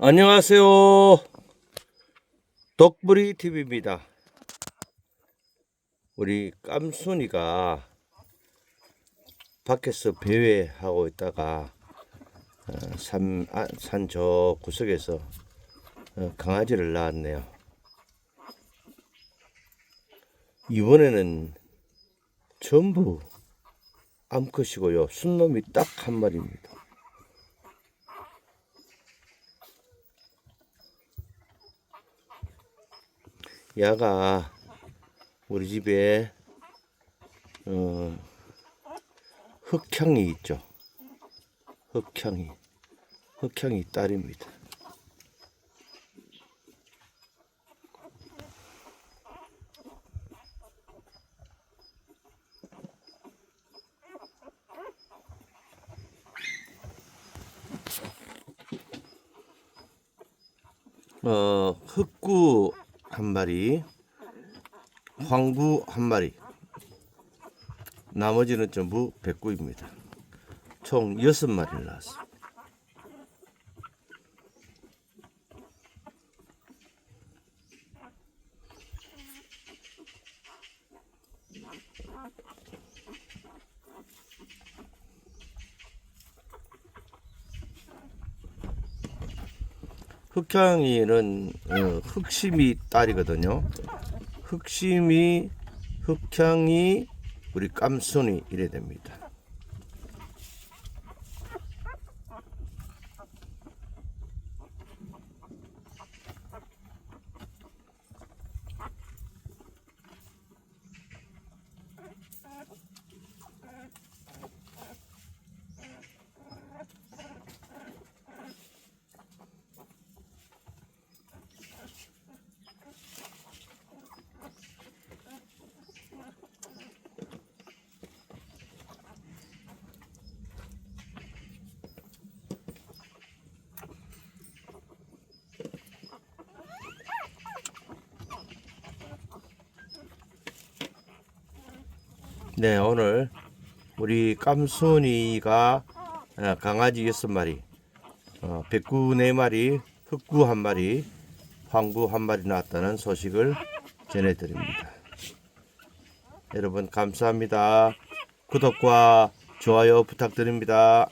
안녕하세요. 덕부리 TV입니다. 우리 깜순이가 밖에서 배회하고 있다가 어, 산, 아, 구석에서 어, 강아지를 낳았네요. 이번에는 전부 암컷이고요. 순놈이 딱 한 마리입니다. 야가 우리 집에 어, 흑향이 있죠. 흑향이 흑향이 딸입니다. 어, 흑구 한 마리, 황구 한 마리, 나머지는 전부 백구입니다. 총 여섯 마리를 낳았습니다. 흑향이는 어, 흑심이 딸이거든요. 흑심이 흑향이 우리 깜순이 이래 됩니다. 네, 오늘 우리 깜순이가 어, 강아지 여섯 마리, 어, 백구 네 마리, 흑구 한 마리, 황구 한 마리 낳았다는 소식을 전해드립니다. 여러분 감사합니다. 구독과 좋아요 부탁드립니다.